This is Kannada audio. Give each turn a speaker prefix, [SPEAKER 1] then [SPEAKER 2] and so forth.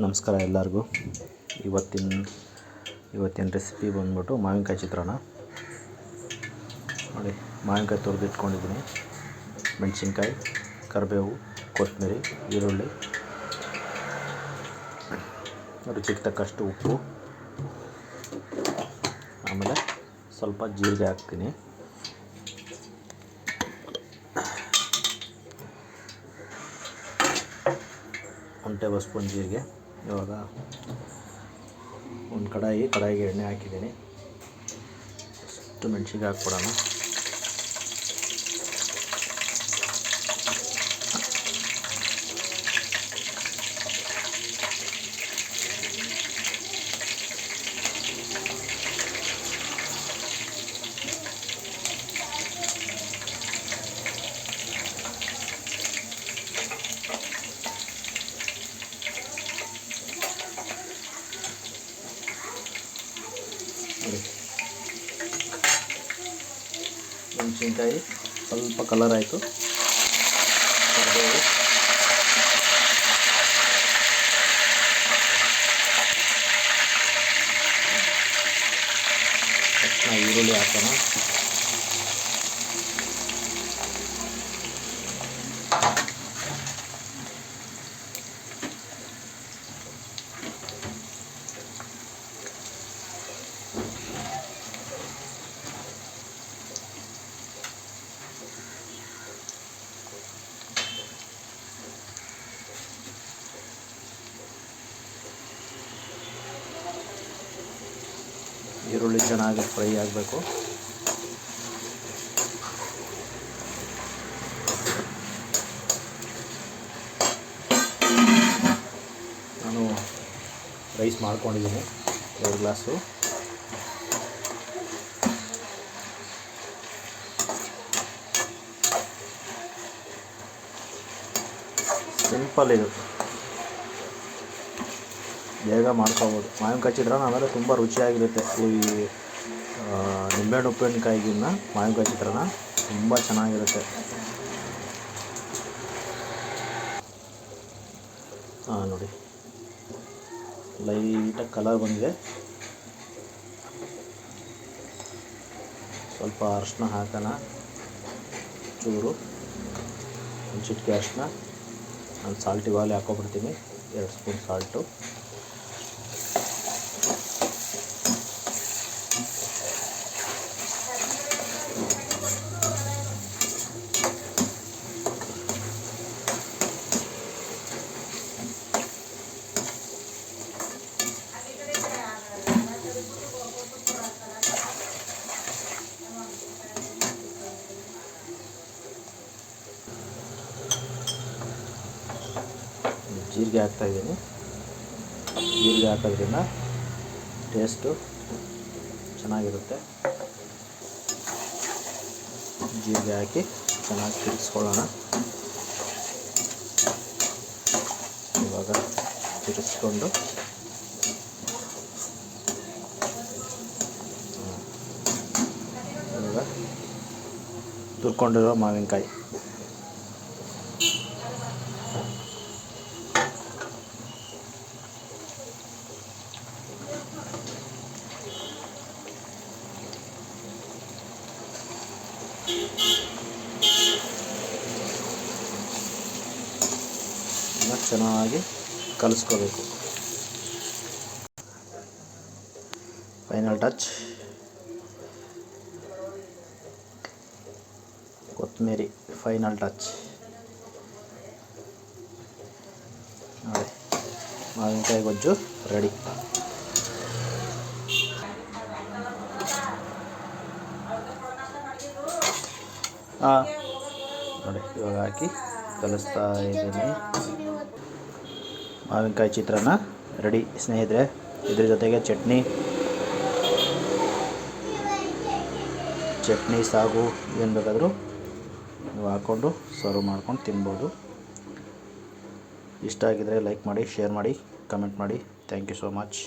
[SPEAKER 1] ನಮಸ್ಕಾರ ಎಲ್ಲರಿಗೂ. ಇವತ್ತಿನ ಇವತ್ತಿನ ರೆಸಿಪಿ ಬಂದ್ಬಿಟ್ಟು ಮಾವಿನಕಾಯಿ ಚಿತ್ರಾನ್ನ. ನೋಡಿ, ಮಾವಿನಕಾಯಿ ತುರಿದಿಟ್ಕೊಂಡಿದ್ದೀನಿ ಮೆಣಸಿನ್ಕಾಯಿ, ಕರಿಬೇವು, ಕೊತ್ತಂಬರಿ, ಈರುಳ್ಳಿ. ರುಚಿಗೆ ತಕ್ಕಷ್ಟು ಉಪ್ಪು. ಆಮೇಲೆ ಸ್ವಲ್ಪ ಜೀರಿಗೆ ಹಾಕ್ತೀನಿ. ಒಂದು ಟೇಬಲ್ ಸ್ಪೂನ್ ಜೀರಿಗೆ. ಇವಾಗ ಒಂದು ಕಡಾಯಿ ಕಡಾಯಿಗೆ ಎಣ್ಣೆ ಹಾಕಿದ್ದೀನಿ. ಅಷ್ಟು ಮೆಣಸಿಗೆ ಹಾಕ್ಬಿಡೋಣ. ಮೆಣಸಿನ್ಕಾಯಿ ಸ್ವಲ್ಪ ಕಲರ್ ಆಯಿತು ಕರಿಬೇವು ತಕ್ಷಣ ಈರುಳ್ಳಿ ಹಾಕೋಣ ಈರುಳ್ಳಿ ಚೆನ್ನಾಗಿ ಫ್ರೈ ಆಗಬೇಕು. ನಾನು ರೈಸ್ ಮಾಡ್ಕೊಂಡಿದ್ದೀನಿ ಎರಡು ಗ್ಲಾಸು. ಸಿಂಪಲ್ ಇದು. ಬೇಗ ಮಾಡ್ಕೋಬೋದು. ಮಾವಿನಕಾಯಿ ಚಿತ್ರಾನ್ನ ಆಮೇಲೆ ತುಂಬ ರುಚಿಯಾಗಿರುತ್ತೆ. ಈ ನಿಂಬೆಹಣ್ಣು ಉಪ್ಪಿನಕಾಯಿಗಿನ್ನ ಮಾವಿನಕಾಯಿ ಚಿತ್ರಾನ್ನ ತುಂಬ ಚೆನ್ನಾಗಿರುತ್ತೆ. ಹಾಂ ನೋಡಿ. ಲೈಟಾಗಿ ಕಲರ್ ಬಂದಿದೆ. ಸ್ವಲ್ಪ ಅರಿಶಿನ ಹಾಕೋಣ. ಚೂರು. ಒಂದು ಚಿಟಿಕೆ ಅರಿಶಿನ ನಾನು ಸಾಲ್ಟ್ ಇವಾಗಲೇ ಹಾಕೊಬಿಡ್ತೀನಿ. ಎರಡು ಸ್ಪೂನ್ ಸಾಲ್ಟು ಜೀರಿಗೆ ಹಾಕ್ತಾಯಿದ್ದೀನಿ ಜೀರಿಗೆ ಹಾಕೋದ್ರಿಂದ ಟೇಸ್ಟು ಚೆನ್ನಾಗಿರುತ್ತೆ. ಜೀರಿಗೆ ಹಾಕಿ ಚೆನ್ನಾಗಿ ತಿರುಗಿಸ್ಕೊಳ್ಳೋಣ ಇವಾಗ ತಿರ್ಗಿಸ್ಕೊಂಡು ಇವಾಗ ತುರ್ಕೊಂಡಿರೋ ಮಾವಿನಕಾಯಿ. ಚೆನ್ನಾಗಿ ಕಲಿಸ್ಕೋಬೇಕು. ಫೈನಲ್ ಟಚ್ ಕೊತ್ತಂಬರಿ ಫೈನಲ್ ಟಚ್ ನೋಡಿ, ಮಾವಿನಕಾಯಿ ಗೊಜ್ಜು ರೆಡಿ ಹಾಂ ನೋಡಿ, ಇವಾಗ ಹಾಕಿ ಕಲಿಸ್ತಾ ಇದ್ದೀನಿ. ಮಾವಿನಕಾಯಿ ಚಿತ್ರಾನ್ನ ರೆಡಿ. ಸ್ನೇಹಿತರೆ, ಇದ್ರ ಜೊತೆಗೆ ಚಟ್ನಿ. ಚಟ್ನಿ, ಸಾಗು, ಏನು ಬೇಕಾದರೂ ನೀವು ಹಾಕ್ಕೊಂಡು ಸರ್ವ್ ಮಾಡ್ಕೊಂಡು ತಿನ್ಬೋದು. ಇಷ್ಟ ಆಗಿದರೆ ಲೈಕ್ ಮಾಡಿ ಶೇರ್ ಮಾಡಿ ಕಮೆಂಟ್ ಮಾಡಿ. Thank you so much